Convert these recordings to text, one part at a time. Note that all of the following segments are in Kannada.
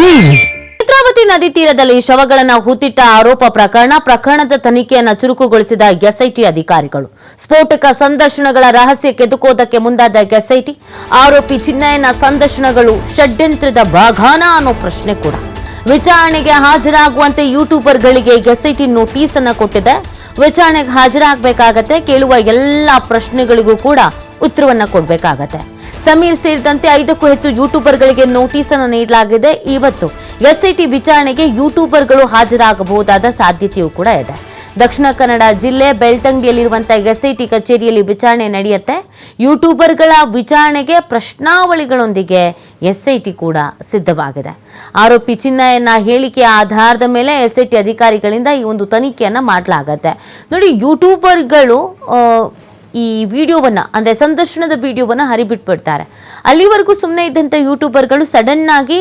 ಡೈಲಿ ನೇತ್ರಾವತಿ ನದಿ ತೀರದಲ್ಲಿ ಶವಗಳನ್ನು ಹೂತಿಟ್ಟ ಆರೋಪ ಪ್ರಕರಣ ಪ್ರಕರಣದ ತನಿಖೆಯನ್ನು ಚುರುಕುಗೊಳಿಸಿದ ಎಸ್ಐಟಿ ಅಧಿಕಾರಿಗಳು. ಸ್ಫೋಟಕ ಸಂದರ್ಶನಗಳ ರಹಸ್ಯ ಕೆದುಕೋದಕ್ಕೆ ಮುಂದಾದ ಎಸ್ಐಟಿ, ಆರೋಪಿ ಚಿನ್ನಯ್ಯನ ಸಂದರ್ಶನಗಳು ಷಡ್ಯಂತ್ರದ ಭಾಗಾನ ಅನ್ನೋ ಪ್ರಶ್ನೆ ಕೂಡ. ವಿಚಾರಣೆಗೆ ಹಾಜರಾಗುವಂತೆ ಯೂಟ್ಯೂಬರ್ಗಳಿಗೆ ಎಸ್ಐಟಿ ನೋಟಿಸ್ ಅನ್ನು ಕೊಟ್ಟಿದೆ. ವಿಚಾರಣೆಗೆ ಹಾಜರಾಗಬೇಕಾಗತ್ತೆ, ಕೇಳುವ ಎಲ್ಲ ಪ್ರಶ್ನೆಗಳಿಗೂ ಕೂಡ ಉತ್ತರವನ್ನು ಕೊಡಬೇಕಾಗತ್ತೆ. ಸಮೀರ್ ಸೇರಿದಂತೆ ಐದಕ್ಕೂ ಹೆಚ್ಚು ಯೂಟ್ಯೂಬರ್ಗಳಿಗೆ ನೋಟಿಸ್ ಅನ್ನು ನೀಡಲಾಗಿದೆ. ಇವತ್ತು ಎಸ್ಐಟಿ ವಿಚಾರಣೆಗೆ ಯೂಟ್ಯೂಬರ್ಗಳು ಹಾಜರಾಗಬಹುದಾದ ಸಾಧ್ಯತೆಯೂ ಕೂಡ ಇದೆ. ದಕ್ಷಿಣ ಕನ್ನಡ ಜಿಲ್ಲೆ ಬೆಳ್ತಂಗಿಯಲ್ಲಿರುವಂತಹ ಎಸ್ಐಟಿ ಕಚೇರಿಯಲ್ಲಿ ವಿಚಾರಣೆ ನಡೆಯುತ್ತೆ. ಯೂಟ್ಯೂಬರ್ಗಳ ವಿಚಾರಣೆಗೆ ಪ್ರಶ್ನಾವಳಿಗಳೊಂದಿಗೆ ಎಸ್ಐಟಿ ಕೂಡ ಸಿದ್ಧವಾಗಿದೆ. ಆರೋಪಿ ಚಿನ್ನಯನ್ನ ಹೇಳಿಕೆಯ ಆಧಾರದ ಮೇಲೆ ಎಸ್ಐಟಿ ಅಧಿಕಾರಿಗಳಿಂದ ಈ ಒಂದು ತನಿಖೆಯನ್ನ ಮಾಡಲಾಗತ್ತೆ. ನೋಡಿ, ಯೂಟ್ಯೂಬರ್ಗಳು ಈ ವಿಡಿಯೋವನ್ನ ಅಂದ್ರೆ ಸಂದರ್ಶನದ ವಿಡಿಯೋವನ್ನ ಹರಿಬಿಟ್ಬಿಡ್ತಾರೆ. ಅಲ್ಲಿವರೆಗೂ ಸುಮ್ಮನೆ ಇದ್ದಂಥ ಯೂಟ್ಯೂಬರ್ಗಳು ಸಡನ್ ಆಗಿ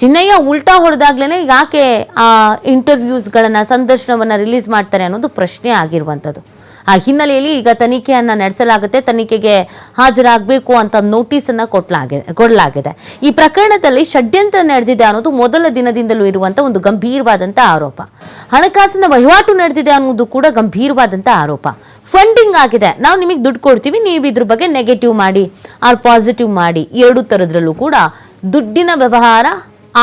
ಚಿನ್ನಯ್ಯ ಉಲ್ಟಾ ಹೊಡೆದಾಗ್ಲೇ ಯಾಕೆ ಆ ಇಂಟರ್ವ್ಯೂಸ್ಗಳನ್ನು ಸಂದರ್ಶನವನ್ನ ರಿಲೀಸ್ ಮಾಡ್ತಾರೆ ಅನ್ನೋದು ಪ್ರಶ್ನೆ ಆಗಿರುವಂಥದ್ದು. ಆ ಹಿನ್ನೆಲೆಯಲ್ಲಿ ಈಗ ತನಿಖೆಯನ್ನ ನಡೆಸಲಾಗುತ್ತೆ. ತನಿಖೆಗೆ ಹಾಜರಾಗಬೇಕು ಅಂತ ನೋಟಿಸನ್ನು ಕೊಟ್ಲಾಗಿದೆ ಕೊಡಲಾಗಿದೆ. ಈ ಪ್ರಕರಣದಲ್ಲಿ ಷಡ್ಯಂತ್ರ ನಡೆದಿದೆ ಅನ್ನೋದು ಮೊದಲ ದಿನದಿಂದಲೂ ಇರುವಂಥ ಒಂದು ಗಂಭೀರವಾದಂಥ ಆರೋಪ. ಹಣಕಾಸಿನ ವಹಿವಾಟು ನಡೆದಿದೆ ಅನ್ನೋದು ಕೂಡ ಗಂಭೀರವಾದಂಥ ಆರೋಪ. ಫಂಡಿಂಗ್ ಆಗಿದೆ. ನಾವು ನಿಮಗೆ ದುಡ್ಡು ಕೊಡ್ತೀವಿ. ನೀವು ಇದ್ರ ಬಗ್ಗೆ ನೆಗೆಟಿವ್ ಮಾಡಿ ಆರ್ ಪಾಸಿಟಿವ್ ಮಾಡಿ, ಎರಡು ಥರದ್ರಲ್ಲೂ ಕೂಡ ದುಡ್ಡಿನ ವ್ಯವಹಾರ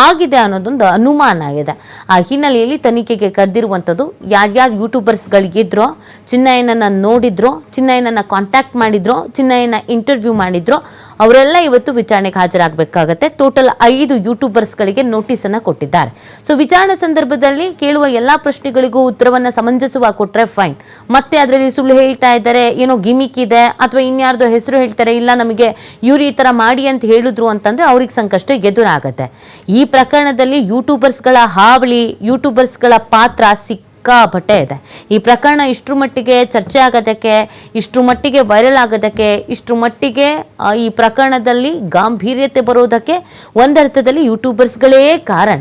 ಆಗಿದೆ ಅನ್ನೋದೊಂದು ಅನುಮಾನ ಆಗಿದೆ. ಆ ಹಿನ್ನೆಲೆಯಲ್ಲಿ ತನಿಖೆಗೆ ಕರೆದಿರುವಂಥದ್ದು ಯಾರ್ಯಾರು ಯೂಟ್ಯೂಬರ್ಸ್ಗಳಿಗಿದ್ರೋ ಚಿನ್ನಯ್ಯನನ್ನು ನೋಡಿದ್ರೋ, ಚಿನ್ನಯ್ಯನನ್ನು ಕಾಂಟ್ಯಾಕ್ಟ್ ಮಾಡಿದ್ರೋ, ಚಿನ್ನಯ್ಯನ ಇಂಟರ್ವ್ಯೂ ಮಾಡಿದ್ರೋ ಅವರೆಲ್ಲ ಇವತ್ತು ವಿಚಾರಣೆಗೆ ಹಾಜರಾಗಬೇಕಾಗತ್ತೆ. ಟೋಟಲ್ ಐದು ಯೂಟ್ಯೂಬರ್ಸ್ಗಳಿಗೆ ನೋಟಿಸನ್ನು ಕೊಟ್ಟಿದ್ದಾರೆ. ಸೊ ವಿಚಾರಣೆ ಸಂದರ್ಭದಲ್ಲಿ ಕೇಳುವ ಎಲ್ಲ ಪ್ರಶ್ನೆಗಳಿಗೂ ಉತ್ತರವನ್ನು ಸಮಂಜಸವಾಗಿ ಕೊಟ್ಟರೆ ಫೈನ್ ಮತ್ತೆ ಅದರಲ್ಲಿ ಸುಳ್ಳು ಹೇಳ್ತಾ ಇದ್ದಾರೆ, ಏನೋ ಗಿಮಿಕ್ ಇದೆ, ಅಥವಾ ಇನ್ಯಾರ್ದೋ ಹೆಸರು ಹೇಳ್ತಾರೆ, ಇಲ್ಲ ನಮಗೆ ಇವರು ಈ ಥರ ಮಾಡಿ ಅಂತ ಹೇಳಿದ್ರು ಅಂತಂದ್ರೆ ಅವ್ರಿಗೆ ಸಂಕಷ್ಟ ಎದುರಾಗುತ್ತೆ. ಈ ಪ್ರಕರಣದಲ್ಲಿ ಯೂಟ್ಯೂಬರ್ಸ್ಗಳ ಹಾವಳಿ ಯೂಟ್ಯೂಬರ್ಸ್ಗಳ ಪಾತ್ರ ಸಿಕ್ಕಾಪಟ್ಟೆ ಇದೆ. ಈ ಪ್ರಕರಣ ಇಷ್ಟ್ರ ಮಟ್ಟಿಗೆ ಚರ್ಚೆ ಆಗೋದಕ್ಕೆ ಇಷ್ಟ್ರ ಮಟ್ಟಿಗೆ ವೈರಲ್ ಆಗೋದಕ್ಕೆ ಇಷ್ಟ್ರ ಮಟ್ಟಿಗೆ ಈ ಪ್ರಕರಣದಲ್ಲಿ ಗಾಂಭೀರ್ಯತೆ ಬರೋದಕ್ಕೆ ಒಂದರ್ಥದಲ್ಲಿ ಯೂಟ್ಯೂಬರ್ಸ್ಗಳೇ ಕಾರಣ.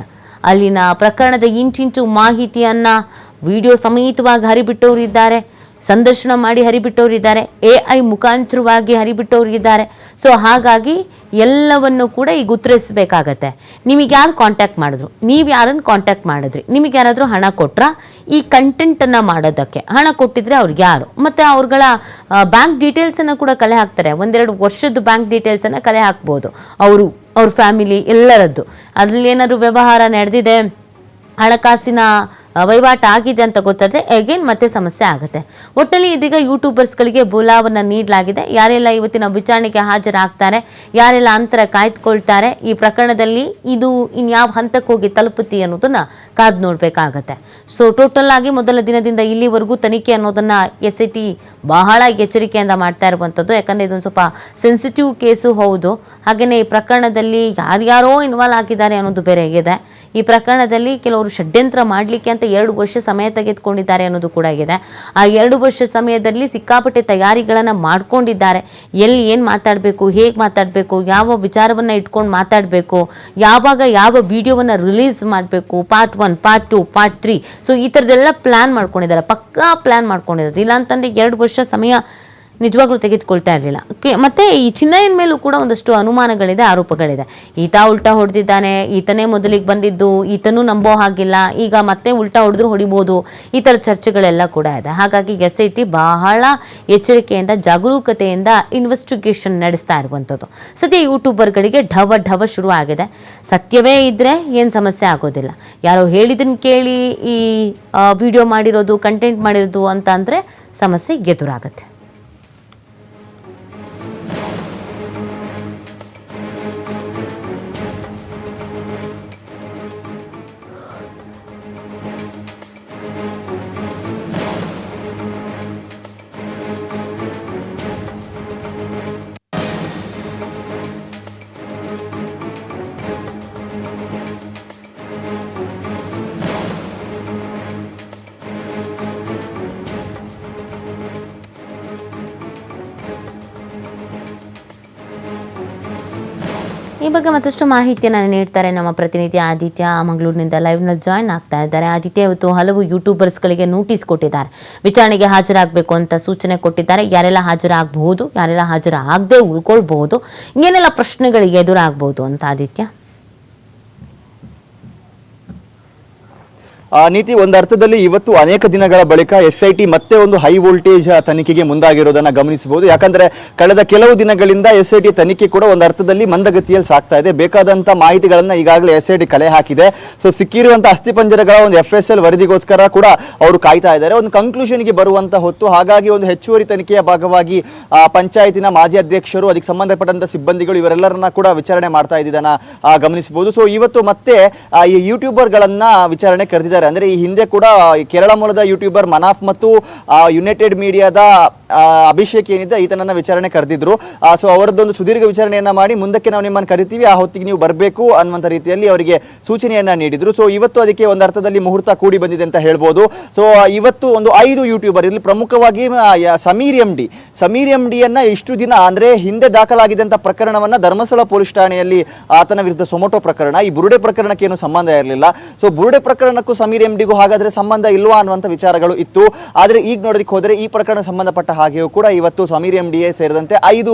ಅಲ್ಲಿನ ಪ್ರಕರಣದ ಇಂಚಿಂಚು ಮಾಹಿತಿಯನ್ನು ವಿಡಿಯೋ ಸಮೇತವಾಗಿ ಹರಿಬಿಟ್ಟವರಿದ್ದಾರೆ. ಸಂದರ್ಶನ ಮಾಡಿ ಹರಿಬಿಟ್ಟವರಿದ್ದಾರೆ. ಎ ಐ ಮುಖಾಂತರವಾಗಿ ಹರಿಬಿಟ್ಟವರಿದ್ದಾರೆ. ಸೊ ಹಾಗಾಗಿ ಎಲ್ಲವನ್ನು ಕೂಡ ಈಗ ಉತ್ತರಿಸಬೇಕಾಗತ್ತೆ. ನಿಮಗೆ ಯಾರು ಕಾಂಟ್ಯಾಕ್ಟ್ ಮಾಡಿದ್ರು? ನೀವು ಯಾರನ್ನು ಕಾಂಟ್ಯಾಕ್ಟ್ ಮಾಡಿದ್ರಿ? ನಿಮಗೆ ಯಾರಾದರೂ ಹಣ ಕೊಟ್ರಾ? ಈ ಕಂಟೆಂಟನ್ನು ಮಾಡೋದಕ್ಕೆ. ಹಣ ಕೊಟ್ಟಿದ್ರೆ ಅವ್ರಿಗೆ ಯಾರು? ಮತ್ತು ಅವ್ರಗಳ ಬ್ಯಾಂಕ್ ಡೀಟೇಲ್ಸನ್ನು ಕೂಡ ಕಲೆ ಹಾಕ್ತಾರೆ. ಒಂದೆರಡು ವರ್ಷದ ಬ್ಯಾಂಕ್ ಡೀಟೇಲ್ಸನ್ನು ಕಲೆ ಹಾಕ್ಬೋದು. ಅವರು, ಅವ್ರ ಫ್ಯಾಮಿಲಿ ಎಲ್ಲರದ್ದು. ಅದರಲ್ಲಿ ಏನಾದರೂ ವ್ಯವಹಾರ ನಡೆದಿದೆ, ಹಣಕಾಸಿನ ವಹಿವಾಟು ಆಗಿದೆ ಅಂತ ಗೊತ್ತಾದ್ರೆ ಅಗೇನ್ ಮತ್ತೆ ಸಮಸ್ಯೆ ಆಗುತ್ತೆ. ಒಟ್ಟಲ್ಲಿ ಇದೀಗ ಯೂಟ್ಯೂಬರ್ಸ್ಗಳಿಗೆ ಬುಲಾವನ್ನು ನೀಡಲಾಗಿದೆ. ಯಾರೆಲ್ಲ ಇವತ್ತಿನ ವಿಚಾರಣೆಗೆ ಹಾಜರಾಗ್ತಾರೆ, ಯಾರೆಲ್ಲ ಅಂತರ ಕಾಯ್ದುಕೊಳ್ತಾರೆ, ಈ ಪ್ರಕರಣದಲ್ಲಿ ಇದು ಇನ್ಯಾವ ಹಂತಕ್ಕೆ ಹೋಗಿ ತಲುಪುತ್ತಿ ಅನ್ನೋದನ್ನ ಕಾದು ನೋಡಬೇಕಾಗತ್ತೆ. ಸೊ ಟೋಟಲ್ ಆಗಿ ಮೊದಲ ದಿನದಿಂದ ಇಲ್ಲಿವರೆಗೂ ತನಿಖೆ ಅನ್ನೋದನ್ನ ಎಸ್ ಐ ಟಿ ಬಹಳ ಎಚ್ಚರಿಕೆಯಿಂದ ಮಾಡ್ತಾ ಇರುವಂಥದ್ದು. ಯಾಕಂದರೆ ಇದೊಂದು ಸ್ವಲ್ಪ ಸೆನ್ಸಿಟಿವ್ ಕೇಸು ಹೌದು. ಹಾಗೆಯೇ ಈ ಪ್ರಕರಣದಲ್ಲಿ ಯಾರ್ಯಾರೋ ಇನ್ವಾಲ್ವ್ ಆಗಿದ್ದಾರೆ ಅನ್ನೋದು ಬೇರೆ ಇದೆ ಈ ಪ್ರಕರಣದಲ್ಲಿ ಕೆಲವರು ಷಡ್ಯಂತ್ರ ಮಾಡಲಿಕ್ಕೆ ಅಂತ ಎರಡು ವರ್ಷ ಸಮಯ ತೆಗೆದುಕೊಂಡಿದ್ದಾರೆ ಅನ್ನೋದು ಕೂಡ ಇದೆ ಆ ಎರಡು ವರ್ಷ ಸಮಯದಲ್ಲಿ ಸಿಕ್ಕಾಪಟ್ಟೆ ತಯಾರಿಗಳನ್ನು ಮಾಡ್ಕೊಂಡಿದ್ದಾರೆ. ಎಲ್ಲಿ ಏನು ಮಾತಾಡಬೇಕು, ಹೇಗೆ ಮಾತಾಡಬೇಕು, ಯಾವ ವಿಚಾರವನ್ನು ಇಟ್ಕೊಂಡು ಮಾತಾಡಬೇಕು, ಯಾವಾಗ ಯಾವ ವಿಡಿಯೋವನ್ನು ರಿಲೀಸ್ ಮಾಡಬೇಕು part one part two part three so ಈ ಥರದ್ದೆಲ್ಲ ಪ್ಲ್ಯಾನ್ ಮಾಡ್ಕೊಂಡಿದ್ದಾರೆ. ಪಕ್ಕಾ ಪ್ಲ್ಯಾನ್ ಮಾಡ್ಕೊಂಡಿದ್ದಾರೆ. ಇಲ್ಲಾಂತಂದರೆ ಎರಡು ವರ್ಷ ಸಮಯ ನಿಜವಾಗ್ಲೂ ತೆಗೆದುಕೊಳ್ತಾ ಇರಲಿಲ್ಲ. ಮತ್ತೆ ಈ ಚಿನ್ನಯ್ಯನ ಮೇಲೂ ಕೂಡ ಒಂದಷ್ಟು ಅನುಮಾನಗಳಿದೆ, ಆರೋಪಗಳಿದೆ. ಈತ ಉಲ್ಟಾ ಹೊಡೆದಿದ್ದಾನೆ, ಈತನೇ ಮೊದಲಿಗೆ ಬಂದಿದ್ದು, ಈತನೂ ನಂಬೋ ಹಾಗಿಲ್ಲ, ಈಗ ಮತ್ತೆ ಉಲ್ಟಾ ಹೊಡೆದ್ರು ಹೊಡಿಬೋದು, ಈ ಥರ ಚರ್ಚೆಗಳೆಲ್ಲ ಕೂಡ ಇದೆ. ಹಾಗಾಗಿ ಎಸ್ ಐ ಟಿ ಬಹಳ ಎಚ್ಚರಿಕೆಯಿಂದ, ಜಾಗರೂಕತೆಯಿಂದ ಇನ್ವೆಸ್ಟಿಗೇಷನ್ ನಡೆಸ್ತಾ ಇರುವಂಥದ್ದು. ಸದ್ಯ ಯೂಟ್ಯೂಬರ್ಗಳಿಗೆ ಢವ ಢವ ಶುರು ಆಗಿದೆ ಸತ್ಯವೇ ಇದ್ದರೆ ಏನು ಸಮಸ್ಯೆ ಆಗೋದಿಲ್ಲ. ಯಾರೋ ಹೇಳಿದ್ದನ್ನು ಕೇಳಿ ಈ ವಿಡಿಯೋ ಮಾಡಿರೋದು ಕಂಟೆಂಟ್ ಮಾಡಿರೋದು ಅಂತ ಅಂದರೆ ಸಮಸ್ಯೆ ಎದುರಾಗುತ್ತೆ. ಈ ಬಗ್ಗೆ ಮತ್ತಷ್ಟು ಮಾಹಿತಿಯನ್ನು ನೀಡ್ತಾರೆ ನಮ್ಮ ಪ್ರತಿನಿಧಿ ಆದಿತ್ಯ ಮಂಗಳೂರಿನಿಂದ ಲೈವ್ನಲ್ಲಿ ಜಾಯ್ನ್ ಆಗ್ತಾ ಇದ್ದಾರೆ. ಆದಿತ್ಯ ಇವತ್ತು ಹಲವು ಯೂಟ್ಯೂಬರ್ಸ್ಗಳಿಗೆ ನೋಟಿಸ್ ಕೊಟ್ಟಿದ್ದಾರೆ. ವಿಚಾರಣೆಗೆ ಹಾಜರಾಗಬೇಕು ಅಂತ ಸೂಚನೆ ಕೊಟ್ಟಿದ್ದಾರೆ. ಯಾರೆಲ್ಲ ಹಾಜರಾಗಬಹುದು, ಯಾರೆಲ್ಲ ಹಾಜರಾಗದೆ ಉಳ್ಕೊಳ್ಬಹುದು, ಏನೆಲ್ಲ ಪ್ರಶ್ನೆಗಳಿಗೆ ಎದುರಾಗಬಹುದು ಅಂತ ಆದಿತ್ಯ? ನೀತಿ ಒಂದು ಅರ್ಥದಲ್ಲಿ ಇವತ್ತು ಅನೇಕ ದಿನಗಳ ಬಳಿಕ ಎಸ್ ಐ ಟಿ ಮತ್ತೆ ಒಂದು ಹೈ ವೋಲ್ಟೇಜ್ ತನಿಖೆಗೆ ಮುಂದಾಗಿರೋದನ್ನ ಗಮನಿಸಬಹುದು. ಯಾಕಂದ್ರೆ ಕಳೆದ ಕೆಲವು ದಿನಗಳಿಂದ ಎಸ್ ಐ ಟಿ ತನಿಖೆ ಕೂಡ ಒಂದು ಅರ್ಥದಲ್ಲಿ ಮಂದಗತಿಯಲ್ಲಿ ಸಾಗ್ತಾ ಇದೆ. ಬೇಕಾದಂತ ಮಾಹಿತಿಗಳನ್ನ ಈಗಾಗಲೇ ಎಸ್ ಐ ಟಿ ಕಲೆ ಹಾಕಿದೆ. ಸೊ ಸಿಕ್ಕಿರುವಂತಹ ಅಸ್ಥಿಪಂಜರಗಳ ಒಂದು ಎಫ್ ಎಸ್ ಎಲ್ ವರದಿಗೋಸ್ಕರ ಕೂಡ ಅವರು ಕಾಯ್ತಾ ಇದ್ದಾರೆ. ಒಂದು ಕನ್ಕ್ಲೂಷನ್ಗೆ ಬರುವಂತ ಹೊತ್ತು ಹಾಗಾಗಿ ಒಂದು ಹೆಚ್ಚುವರಿ ತನಿಖೆಯ ಭಾಗವಾಗಿ ಆ, ಪಂಚಾಯತಿನ ಮಾಜಿ ಅಧ್ಯಕ್ಷರು ಅದಕ್ಕೆ ಸಂಬಂಧಪಟ್ಟಂತ ಸಿಬ್ಬಂದಿಗಳು ಇವರೆಲ್ಲರನ್ನ ಕೂಡ ವಿಚಾರಣೆ ಮಾಡ್ತಾ ಇದ್ದಿದ್ದನ್ನ ಆ, ಗಮನಿಸಬಹುದು. ಸೊ ಇವತ್ತು ಮತ್ತೆ ಆ, ಈ ಯೂಟ್ಯೂಬರ್ಗಳನ್ನ ವಿಚಾರಣೆ ಕರೆದಿದ್ದಾರೆ. ಅಂದ್ರೆ ಈ ಹಿಂದೆ ಕೂಡ ಕೇರಳ ಮೂಲದ ಯೂಟ್ಯೂಬರ್ ಮನಾಫ್ ಮತ್ತು ಯುನೈಟೆಡ್ ಮೀಡಿಯಾದ ಅಭಿಷೇಕ್ ಏನಿದೆ, ಈತನನ್ನ ವಿಚಾರಣೆ ಕರೆದಿದ್ರು. ಸೊ ಅವರದ್ದೊಂದು ಸುದೀರ್ಘ ವಿಚಾರಣೆಯನ್ನ ಮಾಡಿ ಮುಂದಕ್ಕೆ ನಾವು ನಿಮ್ಮನ್ನು ಕರಿತೀವಿ, ಆ ಹೊತ್ತಿಗೆ ನೀವು ಬರಬೇಕು ಅನ್ನುವಂಥ ರೀತಿಯಲ್ಲಿ ಅವರಿಗೆ ಸೂಚನೆಯನ್ನ ನೀಡಿದ್ರು. ಸೊ ಇವತ್ತು ಅದಕ್ಕೆ ಒಂದು ಅರ್ಥದಲ್ಲಿ ಮುಹೂರ್ತ ಕೂಡಿ ಬಂದಿದೆ ಅಂತ ಹೇಳ್ಬೋದು. ಸೊ ಇವತ್ತು ಒಂದು ಐದು ಯೂಟ್ಯೂಬರ್ ಇಲ್ಲಿ ಪ್ರಮುಖವಾಗಿ Sameer M D Sameer M ಡಿಯನ್ನ ಇಷ್ಟು ದಿನ ಅಂದ್ರೆ ಹಿಂದೆ ದಾಖಲಾಗಿದ್ದಂಥ ಪ್ರಕರಣವನ್ನ ಧರ್ಮಸ್ಥಳ ಪೊಲೀಸ್ ಠಾಣೆಯಲ್ಲಿ ಆತನ ವಿರುದ್ಧ ಸೊಮೊಟೊ ಪ್ರಕರಣ. ಈ ಬುರುಡೆ ಪ್ರಕರಣಕ್ಕೆ ಏನು ಸಂಬಂಧ ಇರಲಿಲ್ಲ. ಸೊ ಬುರುಡೆ ಪ್ರಕರಣಕ್ಕೂ ಸಮೀರ್ ಎಂ ಡಿಗೂ ಹಾಗಾದ್ರೆ ಸಂಬಂಧ ಇಲ್ವಾ ಅನ್ನುವಂಥ ವಿಚಾರಗಳು ಇತ್ತು. ಆದರೆ ಈಗ ನೋಡೋದಕ್ಕೆ ಹೋದರೆ ಈ ಪ್ರಕರಣ ಸಂಬಂಧಪಟ್ಟ ಹಾಗೆಯೂ ಕೂಡ ಇವತ್ತು ಸಮೀರ್ ಎಂ ಡಿ ಎ ಸೇರಿದಂತೆ ಐದು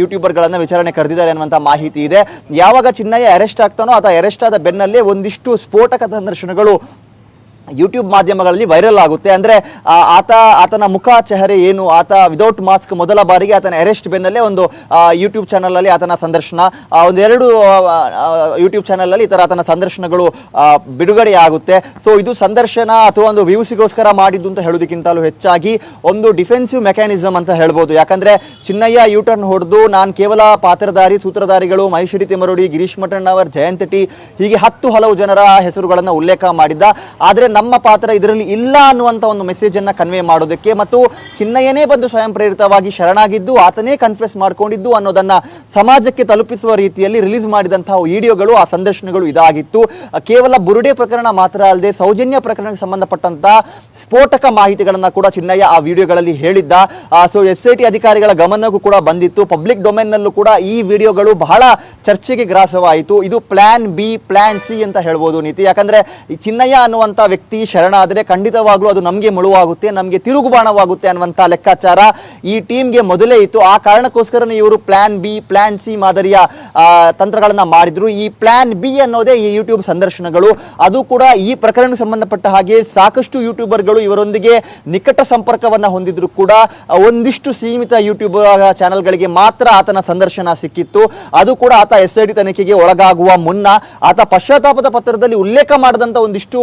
ಯೂಟ್ಯೂಬರ್ಗಳನ್ನು ವಿಚಾರಣೆ ಕರೆದಿದ್ದಾರೆ ಅನ್ನುವಂಥ ಮಾಹಿತಿ ಇದೆ. ಯಾವಾಗ ಚಿನ್ನಯ್ಯ ಅರೆಸ್ಟ್ ಆಗ್ತಾನೋ ಅಥವಾ ಅರೆಸ್ಟ್ ಆದ ಬೆನ್ನಲ್ಲೇ ಒಂದಿಷ್ಟು ಸ್ಫೋಟಕ ಸಂದರ್ಶನಗಳು ಯೂಟ್ಯೂಬ್ ಮಾಧ್ಯಮಗಳಲ್ಲಿ ವೈರಲ್ ಆಗುತ್ತೆ. ಅಂದ್ರೆ ಆತ, ಆತನ ಮುಖ, ಚೆಹರೆ ಏನು, ಆತ ವಿದೌಟ್ ಮಾಸ್ಕ್ ಮೊದಲ ಬಾರಿಗೆ ಆತನ ಅರೆಸ್ಟ್ ಬೆನ್ನಲ್ಲೇ ಒಂದು ಯೂಟ್ಯೂಬ್ ಚಾನಲಲ್ಲಿ ಆತನ ಸಂದರ್ಶನ ಒಂದೆರಡು ಯೂಟ್ಯೂಬ್ ಚಾನಲಲ್ಲಿ ಈ ಥರ ಆತನ ಸಂದರ್ಶನಗಳು ಬಿಡುಗಡೆ ಆಗುತ್ತೆ. ಸೊ ಇದು ಸಂದರ್ಶನ ಅಥವಾ ಒಂದು ವ್ಯೂಸಿಗೋಸ್ಕರ ಮಾಡಿದ್ದು ಅಂತ ಹೇಳೋದಕ್ಕಿಂತಲೂ ಹೆಚ್ಚಾಗಿ ಒಂದು ಡಿಫೆನ್ಸಿವ್ ಮೆಕ್ಯಾನಿಸಮ್ ಅಂತ ಹೇಳ್ಬೋದು. ಯಾಕಂದ್ರೆ, ಚಿನ್ನಯ್ಯ ಯೂಟರ್ನ್ ಹೊಡೆದು ನಾನು ಕೇವಲ ಪಾತ್ರಧಾರಿ, ಸೂತ್ರಧಾರಿಗಳು ಮಹೇಶ್ವರಿ ತಿಮರೋಡಿ ಗಿರೀಶ್ ಮಠಣ್ಣವರ್, ಜಯಂತ್ ಹೀಗೆ ಹತ್ತು ಹಲವು ಜನರ ಹೆಸರುಗಳನ್ನು ಉಲ್ಲೇಖ ಮಾಡಿದ್ದ. ಆದರೆ ನಮ್ಮ ಪಾತ್ರ ಇದರಲ್ಲಿ ಇಲ್ಲ ಅನ್ನುವಂಥ ಒಂದು ಮೆಸೇಜನ್ನು ಕನ್ವೆ ಮಾಡೋದಕ್ಕೆ ಮತ್ತು ಚಿನ್ನಯ್ಯನೇ ಬಂದು ಸ್ವಯಂ ಪ್ರೇರಿತವಾಗಿ ಶರಣಾಗಿದ್ದು ಆತನೇ ಕನ್ಫ್ಯೂಸ್ ಮಾಡ್ಕೊಂಡಿದ್ದು ಅನ್ನೋದನ್ನ ಸಮಾಜಕ್ಕೆ ತಲುಪಿಸುವ ರೀತಿಯಲ್ಲಿ ರಿಲೀಸ್ ಮಾಡಿದಂತಹ ವಿಡಿಯೋಗಳು, ಆ ಸಂದರ್ಶನಗಳು ಇದಾಗಿತ್ತು. ಕೇವಲ ಬುರುಡೆ ಪ್ರಕರಣ ಮಾತ್ರ ಅಲ್ಲದೆ ಸೌಜನ್ಯ ಪ್ರಕರಣಕ್ಕೆ ಸಂಬಂಧಪಟ್ಟಂತಹ ಸ್ಫೋಟಕ ಮಾಹಿತಿಗಳನ್ನ ಕೂಡ ಚಿನ್ನಯ್ಯ ಆ ವಿಡಿಯೋಗಳಲ್ಲಿ ಹೇಳಿದ್ದ. ಸೊ ಎಸ್ ಐ ಟಿ ಅಧಿಕಾರಿಗಳ ಗಮನಕ್ಕೂ ಕೂಡ ಬಂದಿತ್ತು. ಪಬ್ಲಿಕ್ ಡೊಮೇನ್ನಲ್ಲೂ ಕೂಡ ಈ ವಿಡಿಯೋಗಳು ಬಹಳ ಚರ್ಚೆಗೆ ಗ್ರಾಸವಾಯಿತು. ಇದು ಪ್ಲಾನ್ ಬಿ ಪ್ಲಾನ್ ಸಿ ಅಂತ ಹೇಳ್ಬೋದು ನೀತಿ. ಯಾಕಂದ್ರೆ ಚಿನ್ನಯ್ಯ ಅನ್ನುವಂಥ ವ್ಯಕ್ತಿ ಶರಣಾದರೆ ಖಂಡಿತವಾಗ್ಲೂ ಅದು ನಮಗೆ ಮುಳುವಾಗುತ್ತೆ, ನಮಗೆ ತಿರುಗುಬಾಣವಾಗುತ್ತೆ ಅನ್ನುವಂಥ ಲೆಕ್ಕಾಚಾರ ಈ ಟೀಮ್ಗೆ ಮೊದಲೇ ಇತ್ತು. ಆ ಕಾರಣಕ್ಕೋಸ್ಕರನೇ ಇವರು ಪ್ಲಾನ್ ಬಿ ಪ್ಲಾನ್ ಸಿ ಮಾದರಿಯ ತಂತ್ರಗಳನ್ನು ಮಾಡಿದ್ರು. ಈ ಪ್ಲಾನ್ ಬಿ ಅನ್ನೋದೇ ಈ ಯೂಟ್ಯೂಬ್ ಸಂದರ್ಶನಗಳು. ಅದು ಕೂಡ ಈ ಪ್ರಕರಣಕ್ಕೆ ಸಂಬಂಧಪಟ್ಟ ಹಾಗೆ ಸಾಕಷ್ಟು ಯೂಟ್ಯೂಬರ್ಗಳು ಇವರೊಂದಿಗೆ ನಿಕಟ ಸಂಪರ್ಕವನ್ನ ಹೊಂದಿದ್ರು ಕೂಡ. ಒಂದಿಷ್ಟು ಸೀಮಿತ ಯೂಟ್ಯೂಬ್ ಚಾನೆಲ್ಗಳಿಗೆ ಮಾತ್ರ ಆತನ ಸಂದರ್ಶನ ಸಿಕ್ಕಿತ್ತು. ಅದು ಕೂಡ ಆತ ಎಸ್ ಐ ಡಿ ತನಿಖೆಗೆ ಒಳಗಾಗುವ ಮುನ್ನ. ಆತ ಪಶ್ಚಾತ್ತಾಪದ ಪತ್ರದಲ್ಲಿ ಉಲ್ಲೇಖ ಮಾಡಿದಂತ ಒಂದಿಷ್ಟು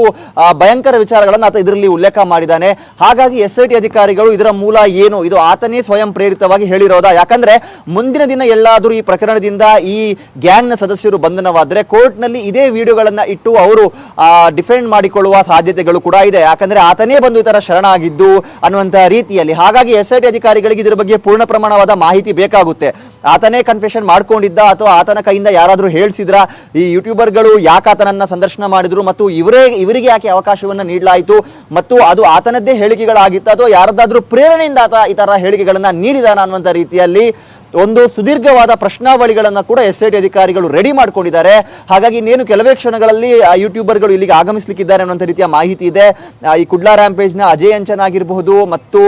ಭಯಂಕರ ವಿಚಾರಗಳನ್ನು ಆತ ಇದರಲ್ಲಿ ಉಲ್ಲೇಖ ಮಾಡಿದ್ದಾನೆ. ಹಾಗಾಗಿ ಎಸ್ ಐ ಟಿ ಅಧಿಕಾರಿಗಳು ಇದರ ಮೂಲ ಏನು, ಇದು ಆತನೇ ಸ್ವಯಂ ಪ್ರೇರಿತವಾಗಿ ಹೇಳಿರೋದಾ? ಯಾಕಂದ್ರೆ ಮುಂದಿನ ದಿನ ಎಲ್ಲಾದರೂ ಈ ಪ್ರಕರಣದಿಂದ ಈ ಗ್ಯಾಂಗ್ನ ಸದಸ್ಯರು ಬಂಧನವಾದರೆ ಕೋರ್ಟ್ನಲ್ಲಿ ಇದೇ ವಿಡಿಯೋಗಳನ್ನು ಇಟ್ಟು ಅವರು ಡಿಫೆಂಡ್ ಮಾಡಿಕೊಳ್ಳುವ ಸಾಧ್ಯತೆಗಳು ಕೂಡ ಇದೆ. ಯಾಕಂದ್ರೆ ಆತನೇ ಬಂದು ಈ ತರ ಶರಣಾಗಿದ್ದು ಅನ್ನುವಂತಹ ರೀತಿಯಲ್ಲಿ. ಹಾಗಾಗಿ ಎಸ್ ಐ ಟಿ ಅಧಿಕಾರಿಗಳಿಗೆ ಇದರ ಬಗ್ಗೆ ಪೂರ್ಣ ಪ್ರಮಾಣವಾದ ಮಾಹಿತಿ ಬೇಕಾಗುತ್ತೆ. ಆತನೇ ಕನ್ಫೆಷನ್ ಮಾಡ್ಕೊಂಡಿದ್ದ ಅಥವಾ ಆತನ ಕೈಯಿಂದ ಯಾರಾದರೂ ಹೇಳಿಸಿದ್ರಾ? ಈ ಯೂಟ್ಯೂಬರ್ಗಳು ಯಾಕೆ ಆತನನ್ನ ಸಂದರ್ಶನ ಮಾಡಿದ್ರು ಮತ್ತು ಇವರೇ, ಇವರಿಗೆ ಯಾಕೆ ಅವಕಾಶವನ್ನ ನೀಡಲಾಯಿತು ಮತ್ತು ಅದು ಆತನದ್ದೇ ಹೇಳಿಕೆಗಳಾಗಿತ್ತು ಅಥವಾ ಯಾರದಾದ್ರೂ ಪ್ರೇರಣೆಯಿಂದ ಆತ ಈ ತರ ಹೇಳಿಕೆಗಳನ್ನ ನೀಡಿದಾನ ಅನ್ನುವಂಥ ರೀತಿಯಲ್ಲಿ ಒಂದು ಸುದೀರ್ಘವಾದ ಪ್ರಶ್ನಾವಳಿಗಳನ್ನು ಕೂಡ ಎಸ್ ಐ ಟಿ ಅಧಿಕಾರಿಗಳು ರೆಡಿ ಮಾಡ್ಕೊಂಡಿದ್ದಾರೆ. ಹಾಗಾಗಿ ಇನ್ನೇನು ಕೆಲವೇ ಕ್ಷಣಗಳಲ್ಲಿ ಯೂಟ್ಯೂಬರ್ಗಳು ಇಲ್ಲಿಗೆ ಆಗಮಿಸಲಿಕ್ಕಿದ್ದಾರೆ ಅನ್ನುವಂಥ ರೀತಿಯ ಮಾಹಿತಿ ಇದೆ. ಈ ಕುಡ್ಲಾ ರ್ಯಾಂಪೇಜ್ನ ಅಜಯ್ ಅಂಚನ್ ಆಗಿರಬಹುದು ಮತ್ತು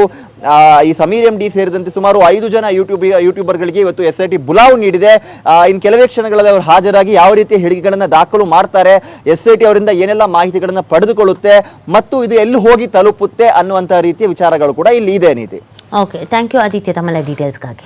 ಈ ಸಮೀರ್ ಎಂ ಡಿ ಸೇರಿದಂತೆ ಸುಮಾರು ಐದು ಜನ ಯೂಟ್ಯೂಬ್ ಯೂಟ್ಯೂಬರ್ಗಳಿಗೆ ಇವತ್ತು ಎಸ್ ಐ ಟಿ ಬುಲಾವು ನೀಡಿದೆ. ಇನ್ನು ಕೆಲವೇ ಕ್ಷಣಗಳಲ್ಲಿ ಅವರು ಹಾಜರಾಗಿ ಯಾವ ರೀತಿಯ ಹೇಳಿಕೆಗಳನ್ನು ದಾಖಲು ಮಾಡ್ತಾರೆ ಎಸ್ ಐ ಟಿ ಅವರಿಂದ ಏನೆಲ್ಲ ಮಾಹಿತಿಗಳನ್ನು ಪಡೆದುಕೊಳ್ಳುತ್ತೆ, ಮತ್ತು ಇದು ಎಲ್ಲಿ ಹೋಗಿ ತಲುಪುತ್ತೆ ಅನ್ನುವಂಥ ರೀತಿಯ ವಿಚಾರಗಳು ಕೂಡ ಇಲ್ಲಿ ಇದೆ ನೀತಿ ಓಕೆ ಥ್ಯಾಂಕ್ ಯು ಆದಿತ್ಯ ತಮ್ಮೆಲ್ಲ ಡೀಟೇಲ್ಸ್ಗಾಗಿ